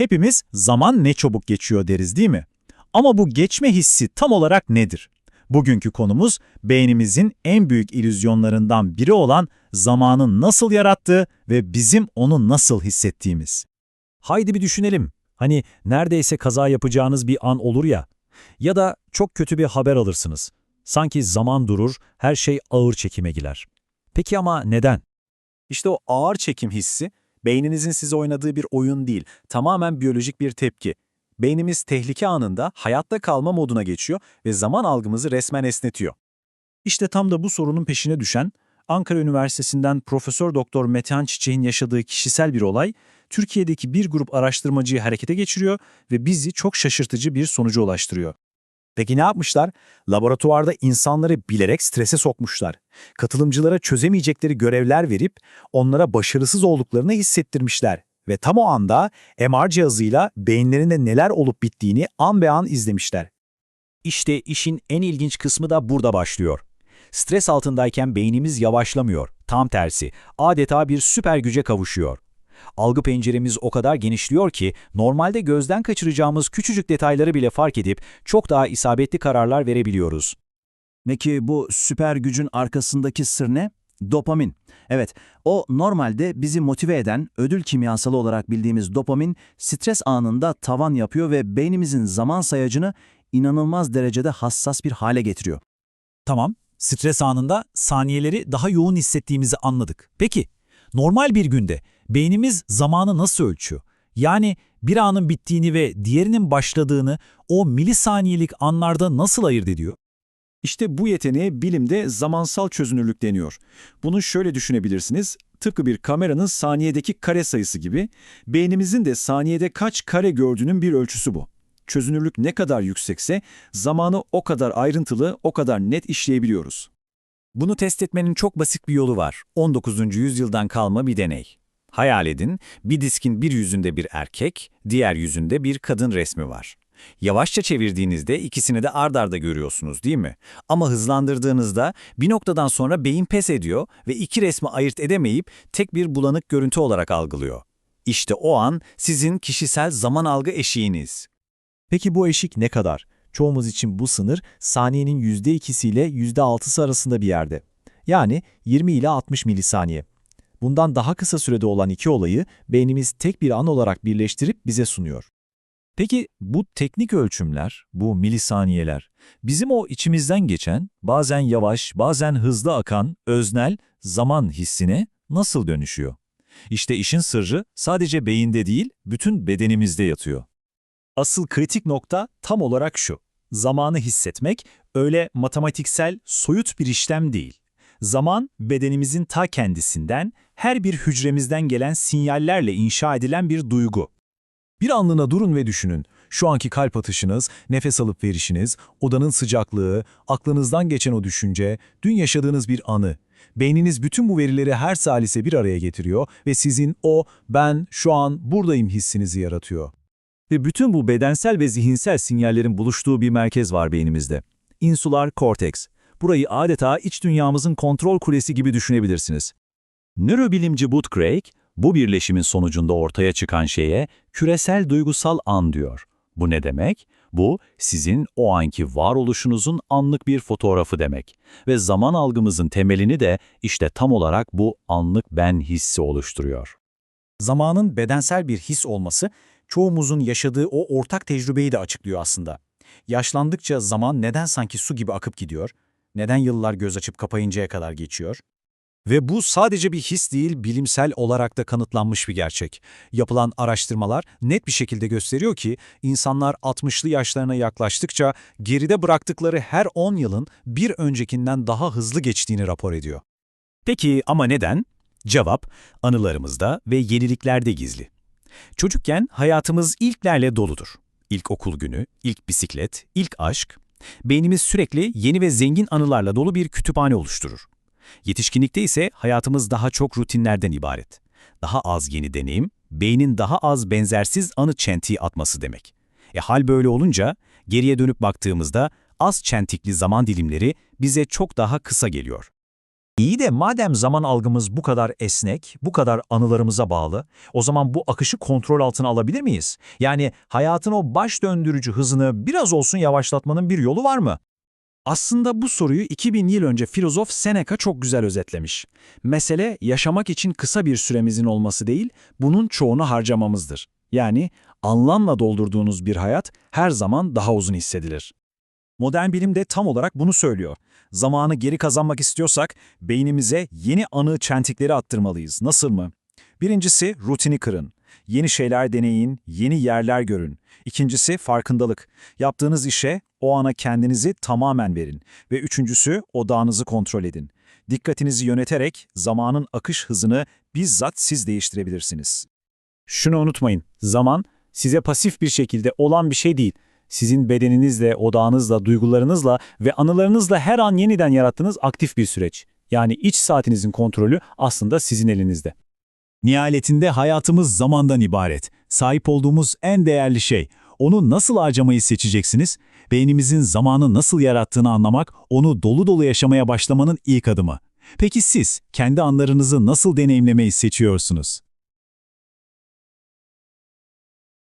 Hepimiz zaman ne çabuk geçiyor deriz değil mi? Ama bu geçme hissi tam olarak nedir? Bugünkü konumuz beynimizin en büyük illüzyonlarından biri olan zamanın nasıl yarattığı ve bizim onu nasıl hissettiğimiz. Haydi bir düşünelim. Hani neredeyse kaza yapacağınız bir an olur ya. Ya da çok kötü bir haber alırsınız. Sanki zaman durur, her şey ağır çekime girer. Peki ama neden? İşte o ağır çekim hissi, beyninizin size oynadığı bir oyun değil, tamamen biyolojik bir tepki. Beynimiz tehlike anında hayatta kalma moduna geçiyor ve zaman algımızı resmen esnetiyor. İşte tam da bu sorunun peşine düşen, Ankara Üniversitesi'nden Profesör Doktor Metehan Çiçek'in yaşadığı kişisel bir olay, Türkiye'deki bir grup araştırmacıyı harekete geçiriyor ve bizi çok şaşırtıcı bir sonuca ulaştırıyor. Peki ne yapmışlar? Laboratuvarda insanları bilerek strese sokmuşlar. Katılımcılara çözemeyecekleri görevler verip onlara başarısız olduklarını hissettirmişler. Ve tam o anda MR cihazıyla beyinlerinde neler olup bittiğini an be an izlemişler. İşte işin en ilginç kısmı da burada başlıyor. Stres altındayken beynimiz yavaşlamıyor. Tam tersi, adeta bir süper güce kavuşuyor. Algı penceremiz o kadar genişliyor ki normalde gözden kaçıracağımız küçücük detayları bile fark edip çok daha isabetli kararlar verebiliyoruz. Peki bu süper gücün arkasındaki sır ne? Dopamin. Evet, o normalde bizi motive eden, ödül kimyasalı olarak bildiğimiz dopamin, stres anında tavan yapıyor ve beynimizin zaman sayacını inanılmaz derecede hassas bir hale getiriyor. Tamam, stres anında saniyeleri daha yoğun hissettiğimizi anladık. Peki, normal bir günde beynimiz zamanı nasıl ölçüyor? Yani bir anın bittiğini ve diğerinin başladığını o milisaniyelik anlarda nasıl ayırt ediyor? İşte bu yeteneğe bilimde zamansal çözünürlük deniyor. Bunu şöyle düşünebilirsiniz. Tıpkı bir kameranın saniyedeki kare sayısı gibi, beynimizin de saniyede kaç kare gördüğünün bir ölçüsü bu. Çözünürlük ne kadar yüksekse zamanı o kadar ayrıntılı, o kadar net işleyebiliyoruz. Bunu test etmenin çok basit bir yolu var. 19. yüzyıldan kalma bir deney. Hayal edin, bir diskin bir yüzünde bir erkek, diğer yüzünde bir kadın resmi var. Yavaşça çevirdiğinizde ikisini de ard arda görüyorsunuz değil mi? Ama hızlandırdığınızda bir noktadan sonra beyin pes ediyor ve iki resmi ayırt edemeyip tek bir bulanık görüntü olarak algılıyor. İşte o an sizin kişisel zaman algı eşiğiniz. Peki bu eşik ne kadar? Çoğumuz için bu sınır saniyenin %2'si ile %6'sı arasında bir yerde. Yani 20 ile 60 milisaniye. Bundan daha kısa sürede olan iki olayı beynimiz tek bir an olarak birleştirip bize sunuyor. Peki bu teknik ölçümler, bu milisaniyeler, bizim o içimizden geçen, bazen yavaş, bazen hızlı akan, öznel zaman hissine nasıl dönüşüyor? İşte işin sırrı sadece beyinde değil, bütün bedenimizde yatıyor. Asıl kritik nokta tam olarak şu. Zamanı hissetmek öyle matematiksel, soyut bir işlem değil. Zaman, bedenimizin ta kendisinden, her bir hücremizden gelen sinyallerle inşa edilen bir duygu. Bir anlığına durun ve düşünün. Şu anki kalp atışınız, nefes alıp verişiniz, odanın sıcaklığı, aklınızdan geçen o düşünce, dün yaşadığınız bir anı. Beyniniz bütün bu verileri her salise bir araya getiriyor ve sizin o, ben, şu an, buradayım hissinizi yaratıyor. Ve bütün bu bedensel ve zihinsel sinyallerin buluştuğu bir merkez var beynimizde. Insular korteks. Burayı adeta iç dünyamızın kontrol kulesi gibi düşünebilirsiniz. Nörobilimci Bud Craig, bu birleşimin sonucunda ortaya çıkan şeye küresel duygusal an diyor. Bu ne demek? Bu, sizin o anki varoluşunuzun anlık bir fotoğrafı demek. Ve zaman algımızın temelini de işte tam olarak bu anlık ben hissi oluşturuyor. Zamanın bedensel bir his olması, çoğumuzun yaşadığı o ortak tecrübeyi de açıklıyor aslında. Yaşlandıkça zaman neden sanki su gibi akıp gidiyor? Neden yıllar göz açıp kapayıncaya kadar geçiyor? Ve bu sadece bir his değil, bilimsel olarak da kanıtlanmış bir gerçek. Yapılan araştırmalar net bir şekilde gösteriyor ki insanlar 60'lı yaşlarına yaklaştıkça geride bıraktıkları her 10 yılın bir öncekinden daha hızlı geçtiğini rapor ediyor. Peki ama neden? Cevap, anılarımızda ve yeniliklerde gizli. Çocukken hayatımız ilklerle doludur. İlk okul günü, ilk bisiklet, ilk aşk. Beynimiz sürekli yeni ve zengin anılarla dolu bir kütüphane oluşturur. Yetişkinlikte ise hayatımız daha çok rutinlerden ibaret. Daha az yeni deneyim, beynin daha az benzersiz anı çentiği atması demek. E hal böyle olunca geriye dönüp baktığımızda az çentikli zaman dilimleri bize çok daha kısa geliyor. İyi de madem zaman algımız bu kadar esnek, bu kadar anılarımıza bağlı, o zaman bu akışı kontrol altına alabilir miyiz? Yani hayatın o baş döndürücü hızını biraz olsun yavaşlatmanın bir yolu var mı? Aslında bu soruyu 2000 yıl önce filozof Seneca çok güzel özetlemiş. Mesele yaşamak için kısa bir süremizin olması değil, bunun çoğunu harcamamızdır. Yani anlamla doldurduğunuz bir hayat her zaman daha uzun hissedilir. Modern bilim de tam olarak bunu söylüyor. Zamanı geri kazanmak istiyorsak beynimize yeni anı çentikleri attırmalıyız. Nasıl mı? Birincisi rutini kırın. Yeni şeyler deneyin, yeni yerler görün. İkincisi farkındalık. Yaptığınız işe, o ana kendinizi tamamen verin. Ve üçüncüsü odağınızı kontrol edin. Dikkatinizi yöneterek zamanın akış hızını bizzat siz değiştirebilirsiniz. Şunu unutmayın, zaman size pasif bir şekilde olan bir şey değil. Sizin bedeninizle, odağınızla, duygularınızla ve anılarınızla her an yeniden yarattığınız aktif bir süreç. Yani iç saatinizin kontrolü aslında sizin elinizde. Nihayetinde hayatımız zamandan ibaret. Sahip olduğumuz en değerli şey. Onu nasıl harcamayı seçeceksiniz? Beynimizin zamanı nasıl yarattığını anlamak, onu dolu dolu yaşamaya başlamanın ilk adımı. Peki siz kendi anlarınızı nasıl deneyimlemeyi seçiyorsunuz?